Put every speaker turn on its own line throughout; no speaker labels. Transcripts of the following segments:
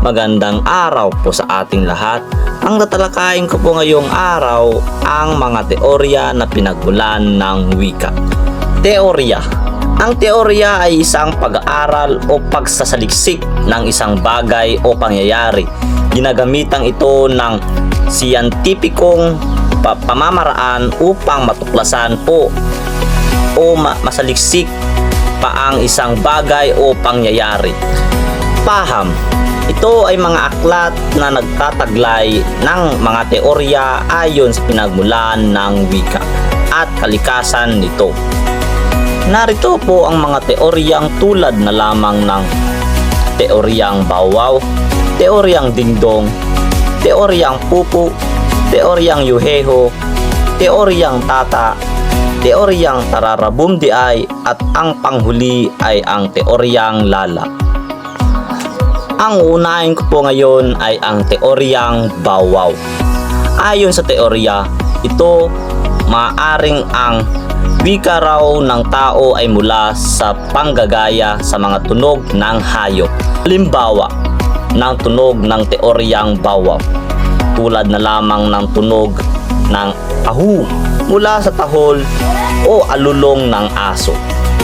Magandang araw po sa ating lahat. Ang tatalakayin ko po ngayong araw ang mga teorya na pinagmulan ng wika. Teorya Ang teorya ay isang pag-aaral o pagsasaliksik ng isang bagay o pangyayari. Ginagamitang ito ng siyentipikong pa- pamamaraan upang matuklasan po o ma- masaliksik pa ang isang bagay o pangyayari. Paham ito ay mga aklat na nagtataglay ng mga teorya ayon sa pinagmulan ng wika at kalikasan nito. Narito po ang mga teoryang tulad na lamang ng teoryang bawaw, teoryang dingdong, teoryang pupu, teoryang yuheho, teoryang tata, teoryang tararabumdiay at ang panghuli ay ang teoryang lala. Ang unahin ko po ngayon ay ang teoryang bawaw. Ayon sa teorya, ito maaring ang wika raw ng tao ay mula sa panggagaya sa mga tunog ng hayop. Halimbawa ng tunog ng teoryang bawaw tulad na lamang ng tunog ng ahu mula sa tahol o alulong ng aso.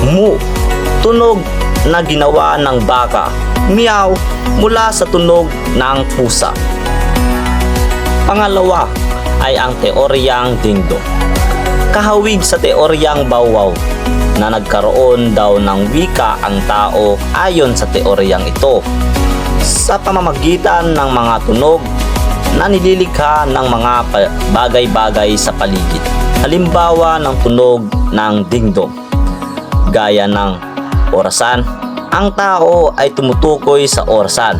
Mu, tunog na ginawa ng baka. Meow, mula sa tunog ng pusa. Pangalawa ay ang teoryang dingdong. Kahawig sa teoryang bawaw na nagkaroon daw ng wika ang tao ayon sa teoryang ito sa pamamagitan ng mga tunog na nililikha ng mga bagay-bagay sa paligid. Halimbawa ng tunog ng dingdong, gaya ng orasan. Ang tao ay tumutukoy sa orasan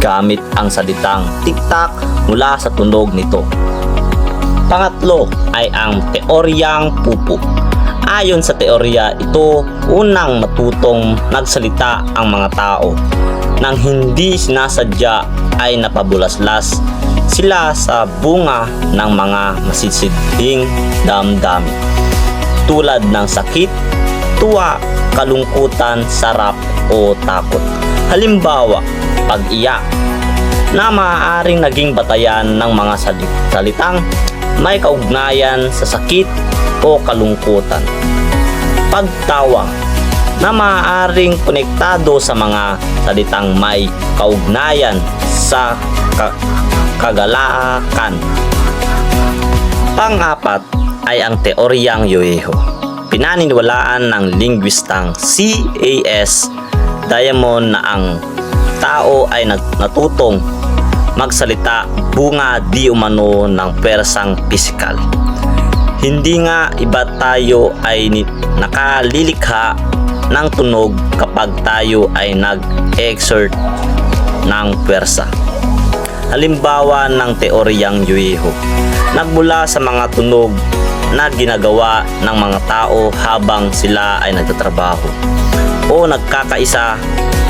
gamit ang salitang tiktak mula sa tunog nito. Pangatlo ay ang teoryang pupu. Ayon sa teorya ito, unang matutong magsalita ang mga tao nang hindi sinasadya ay napabulaslas sila sa bunga ng mga masisidhing damdamin tulad ng sakit, tuwa, kalungkutan, sarap o takot. Halimbawa, pag-iyak na maaaring naging batayan ng mga sali- salitang may kaugnayan sa sakit o kalungkutan. Pagtawa na maaaring konektado sa mga salitang may kaugnayan sa ka- kagalakan. Pang-apat ay ang teoryang Yoeho. Pinaniniwalaan ng linguistang C.A.S. Diamond na ang tao ay natutong magsalita bunga di umano ng persang pisikal. Hindi nga iba tayo ay nakalilikha ng tunog kapag tayo ay nag-exert ng pwersa. Halimbawa ng teoryang Yueho, nagmula sa mga tunog na ginagawa ng mga tao habang sila ay nagtatrabaho o nagkakaisa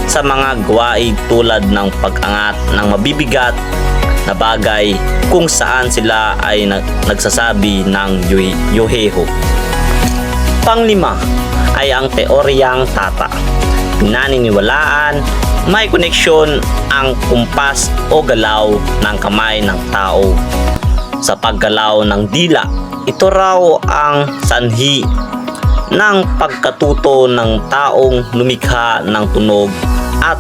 sa mga gawain tulad ng pag-angat ng mabibigat na bagay kung saan sila ay nag- nagsasabi ng Yuheho. Panglima ay ang teoryang tata. Pinaniniwalaan may koneksyon ang kumpas o galaw ng kamay ng tao sa paggalaw ng dila. Ito raw ang sanhi ng pagkatuto ng taong lumikha ng tunog at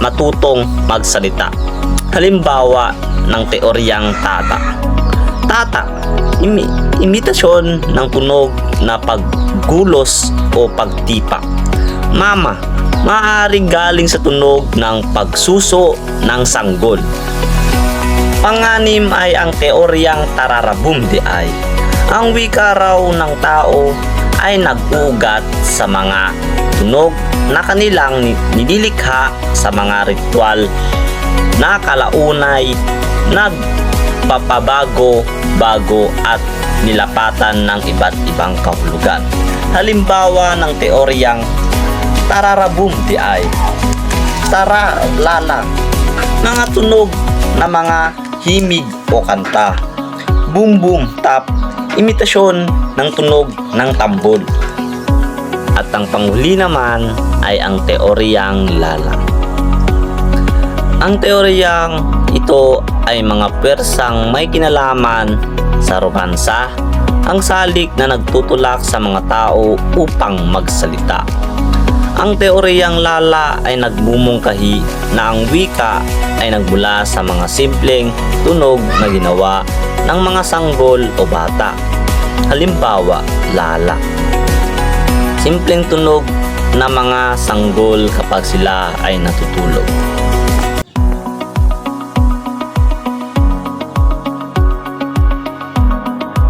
matutong magsalita. Halimbawa ng teoryang tata. Tata, imi- imitasyon ng tunog na paggulos o pagtipak. Mama, maaaring galing sa tunog ng pagsuso ng sanggol. Panganim ay ang teoryang tararabumdi ay. Ang wika raw ng tao ay nag-ugat sa mga tunog na kanilang ni- nililikha sa mga ritual na kalaunay nagpapabago bago at nilapatan ng iba't ibang kahulugan. Halimbawa ng teoryang tararabum di ay. Tara lala mga tunog na mga himig o kanta. Boom boom tap imitasyon ng tunog ng tambol. At ang panghuli naman ay ang teoryang lalang Ang teoryang ito ay mga persang may kinalaman sa romansa, ang salik na nagtutulak sa mga tao upang magsalita. Ang teoryang lala ay nagmumungkahi na ang wika ay nagmula sa mga simpleng tunog na ginawa ng mga sanggol o bata. Halimbawa, lala. Simpleng tunog na mga sanggol kapag sila ay natutulog.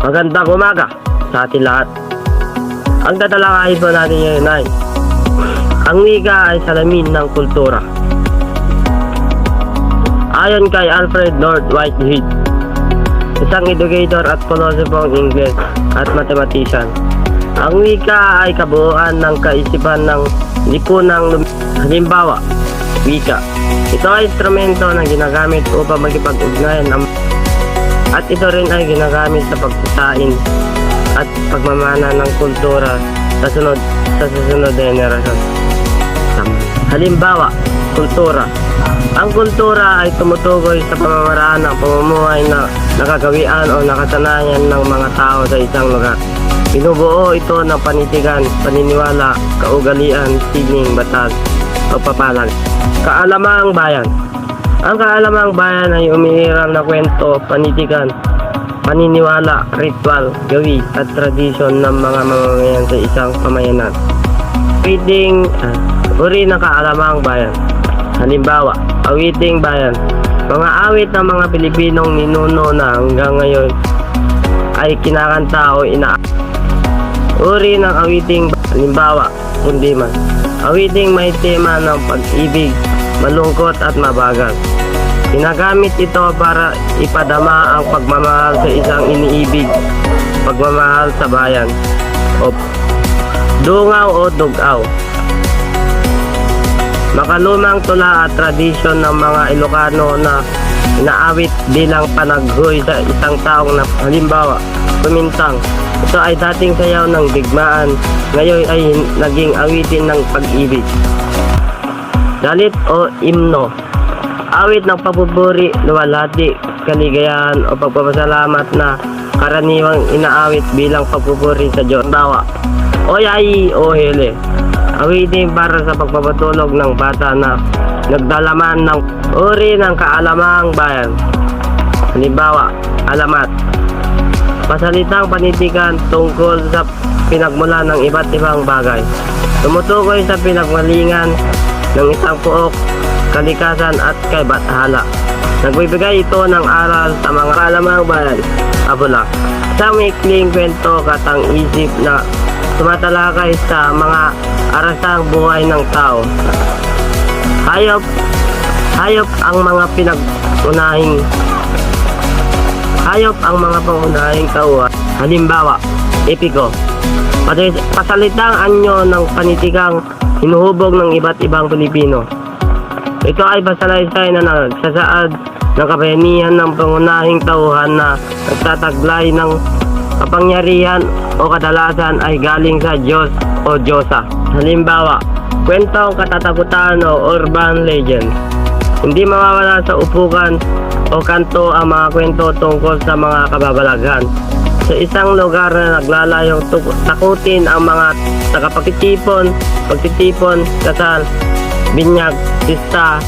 Magandang umaga sa ating lahat. Ang tatalakayin po natin ngayon ay ang wika ay salamin ng kultura. Ayon kay Alfred Lord Whitehead, isang educator at philosopher Ingles at mathematician, ang wika ay kabuuan ng kaisipan ng lipunang halimbawa, wika. Ito ay instrumento na ginagamit upang makipag-ugnayan ang at ito rin ay ginagamit sa pagsasain at pagmamana ng kultura sa sunod sa susunod na henerasyon. Halimbawa, kultura. Ang kultura ay tumutukoy sa pamamaraan ng pamumuhay na nakagawian o nakasanayan ng mga tao sa isang lugar. Binubuo ito ng panitigan, paniniwala, kaugalian, sining, batas, o papalag. Kaalamang bayan. Ang kaalamang bayan ay umiiral na kwento, panitikan, paniniwala, ritual, gawi at tradisyon ng mga mamamayan sa isang pamayanan. Pwedeng uh, uri ng kaalamang bayan. Halimbawa, awiting bayan. Mga awit ng mga Pilipinong ninuno na hanggang ngayon ay kinakanta o ina Uri ng awiting halimbawa, kundiman. Awiting may tema ng pag-ibig, malungkot at mabagal. Ginagamit ito para ipadama ang pagmamahal sa isang iniibig, pagmamahal sa bayan, o dungaw o dugaw. Makalumang tula at tradisyon ng mga Ilocano na inaawit bilang panaghoy sa isang taong na halimbawa, kumintang. Ito ay dating sayaw ng digmaan, ngayon ay naging awitin ng pag-ibig. Dalit o imno awit ng pabuburi, luwalhati, kaligayahan o pagpapasalamat na karaniwang inaawit bilang pagpupuri sa Diyos. Bawa, Oyay o Hele, awitin para sa pagpapatulog ng bata na nagdalaman ng uri ng kaalamang bayan. Halimbawa, alamat. Pasalitang panitikan tungkol sa pinagmula ng iba't ibang bagay. Tumutukoy sa pinagmalingan ng isang puok kalikasan at kay Bathala. Nagbibigay ito ng aral sa mga kalamang bayan, Abula. Sa maikling kwento katang isip na tumatalakay sa mga arasang buhay ng tao. Hayop, hayop ang mga pinag-unahing hayop ang mga pangunahing tauhan. Halimbawa, epiko. Pasalitang anyo ng panitikang hinuhubog ng iba't ibang Pilipino. Ito ay basalaysay na nagsasaad ng kabayanihan ng pangunahing tauhan na nagtataglay ng kapangyarihan o kadalasan ay galing sa Diyos o Diyosa. Halimbawa, kwentong katatakutan o urban legend. Hindi mawawala sa upukan o kanto ang mga kwento tungkol sa mga kababalaghan. Sa isang lugar na naglalayong takutin ang mga tagapagtitipon, pagtitipon, kasal, binyag, pista,